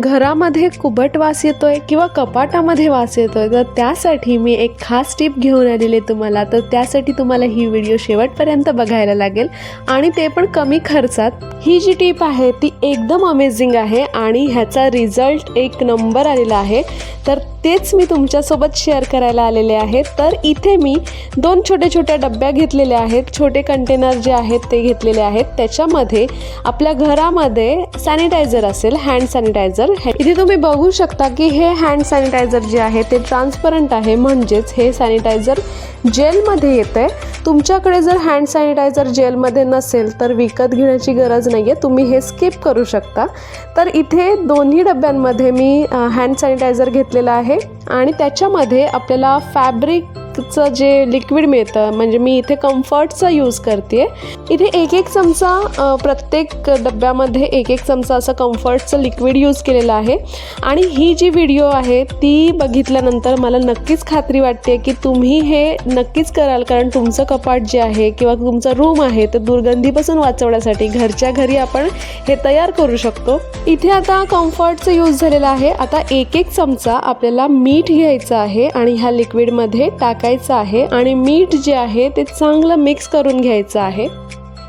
घरामध्ये कुबट वास येतोय किंवा कपाटामध्ये वास येतोय तर त्यासाठी मी एक खास टिप घेऊन आलेली आहे तुम्हाला. तर त्यासाठी तुम्हाला ही व्हिडिओ शेवटपर्यंत बघायला लागेल. आणि ते पण कमी खर्चात. ही जी टिप आहे ती एकदम अमेझिंग आहे आणि ह्याचा रिझल्ट एक नंबर आलेला आहे. तर तेच मी तुमच्यासोबत शेअर करायला आलेले आहे तर इथे मी दोन छोट्या छोट्या डब्या घेतलेल्या आहेत. छोटे कंटेनर जे आहेत ते घेतलेले आहेत. त्याच्यामध्ये आपल्या घरामध्ये सॅनिटायझर असेल हँड सॅनिटायझर इथे तुम्ही बघू शकता की हे हँड सॅनिटायझर जे आहे ते ट्रान्सपरंट आहे. म्हणजेच हे सॅनिटायझर जेलमध्ये येतं आहे तुमच्याकडे जर हँड सॅनिटायझर जेलमध्ये नसेल तर विकत घेण्याची गरज नाही आहे तुम्ही हे स्किप करू शकता. तर इथे दोन्ही डब्यांमध्ये मी हँड सॅनिटायझर घेतलेलं आहे. आणि त्याच्यामध्ये आपल्याला फॅब्रिक फॅब्रिकचं जे लिक्विड मिळतं म्हणजे मी इथे कम्फर्टचा यूज करते इथे एक एक चमचा प्रत्येक डब्यामध्ये एक एक चमचा असं कम्फर्टचं लिक्विड यूज केलेलं आहे. आणि ही जी व्हिडिओ आहे ती बघितल्यानंतर मला नक्कीच खात्री वाटते की तुम्ही हे नक्कीच कराल. कारण तुमचं कपाट जे आहे किंवा तुमचं रूम आहे तर दुर्गंधीपासून वाचवण्यासाठी घरच्या घरी आपण हे तयार करू शकतो. इथे आता कम्फर्टचं यूज झालेलं आहे. आता एक एक चमचा आपल्याला मीठ घ्यायचं आहे आणि ह्या लिक्विडमध्ये टाकायचं आहे आणि मीठ जे आहे ते चांगलं मिक्स करून घ्यायचं आहे.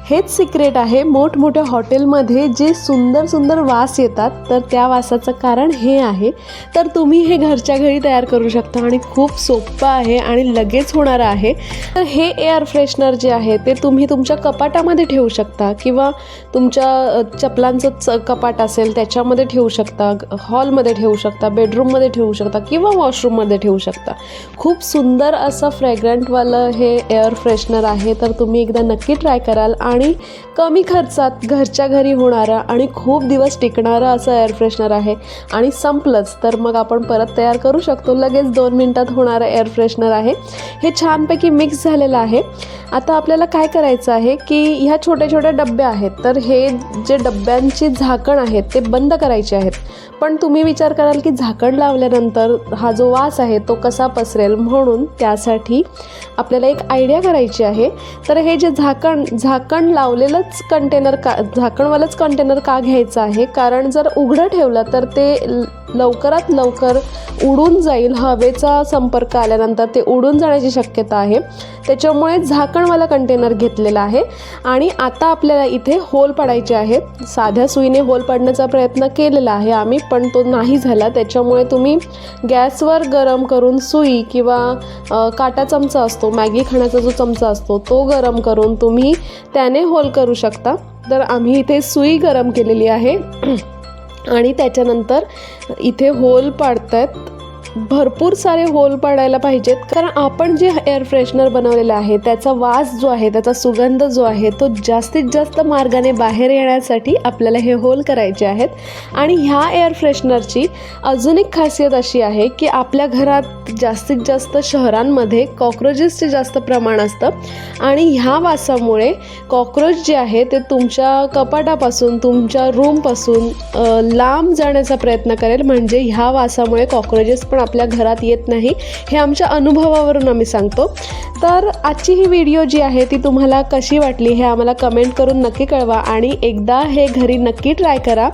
हेच सिक्रेट आहे मोठमोठ्या हॉटेलमध्ये जे सुंदर सुंदर वास येतात तर त्या वासाचं कारण हे आहे. तर तुम्ही हे घरच्या घरी तयार करू शकता आणि खूप सोपं आहे आणि लगेच होणारं आहे. तर हे एअर फ्रेशनर जे आहे ते तुम्ही तुमच्या कपाटामध्ये ठेवू शकता किंवा तुमच्या चपलांचं च कपाट असेल त्याच्यामध्ये ठेवू शकता हॉलमध्ये ठेवू शकता बेडरूममध्ये ठेवू शकता किंवा वॉशरूममध्ये ठेवू शकता. खूप सुंदर असं फ्रेग्रंटवालं हे एअर फ्रेशनर आहे तर तुम्ही एकदा नक्की ट्राय कराल आणि कमी खर्चात घरच्या घरी होणारं आणि खूप दिवस टिकणारं असं एअर फ्रेशनर आहे. आणि संपलंच तर मग आपण परत तयार करू शकतो. लगेच दोन मिनटात होणारं एअर फ्रेशनर आहे. हे छानपैकी मिक्स झालेलं आहे. आता आपल्याला काय करायचं आहे की ह्या छोट्या छोट्या डब्या आहेत तर हे जे डब्यांची झाकण आहेत ते बंद करायचे आहेत. पण तुम्ही विचार कराल की झाकण लावल्यानंतर हा जो वास आहे तो कसा पसरेल? म्हणून त्यासाठी आपल्याला एक आयडिया करायची आहे. तर हे जे झाकण झाकण लावलेलंच कंटेनर का झाकणवालंच कंटेनर का घ्यायचं आहे? कारण जर उघडं ठेवलं तर ते लवकरात लवकर उडून जाईल हवेचा संपर्क आल्यानंतर ते उडून जाण्याची शक्यता आहे. त्याच्यामुळे झाकणवाला कंटेनर घेतलेला आहे. आणि आता आपल्याला इथे होल पाडायचे आहेत साध्या सुईने होल पाडण्याचा प्रयत्न केलेला आहे आम्ही पण तो नाही झाला. त्याच्यामुळे तुम्ही गॅसवर गरम करून सुई किंवा काटा चमचा असतो मॅगी खाण्याचा जो चमचा असतो तो गरम करून तुम्ही त्याने होल करू शकता. तर आम्ही इथे सुई गरम केलेली आहे. आणि त्याच्यानंतर इथे होल पाडतायत. भरपूर सारे होल पाडायला पाहिजेत. कारण आपण जे एअर फ्रेशनर बनवलेलं आहे त्याचा वास जो आहे त्याचा सुगंध जो आहे तो जास्तीत जास्त मार्गाने बाहेर येण्यासाठी आपल्याला हे होल करायचे आहेत. आणि ह्या एअर फ्रेशनरची अजून एक खासियत अशी आहे की आपल्या घरात जास्तीत जास्त शहरांमध्ये कॉक्रोचेसचे जास्त प्रमाण असतं. आणि ह्या वासामुळे कॉक्रोच जे आहे ते तुमच्या कपाटापासून तुमच्या रूमपासून लांब जाण्याचा प्रयत्न करेल. म्हणजे ह्या वासामुळे कॉक्रोचेस पण आपल्या घरात येत नाही हे आमच्या अनुभवावरून आम्ही सांगतो. तर आजची ही व्हिडिओ जी आहे ती तुम्हाला कशी वाटली हे आम्हाला कमेंट करून नक्की कळवा आणि एकदा हे घरी नक्की ट्राय करा.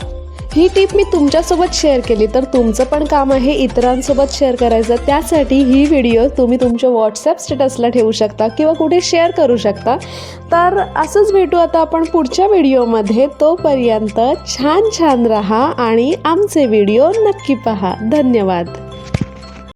ही टिप मी तुमच्यासोबत शेअर केली तर तुमचं पण काम आहे इतरांसोबत शेअर करायचं. त्यासाठी ही व्हिडिओ तुम्ही तुमच्या व्हॉट्सॲप स्टेटसला ठेवू शकता किंवा कुठे शेअर करू शकता. तर असंच भेटू आता आपण पुढच्या व्हिडिओमध्ये तोपर्यंत छान छान राहा आणि आमचे व्हिडिओ नक्की पहा. धन्यवाद.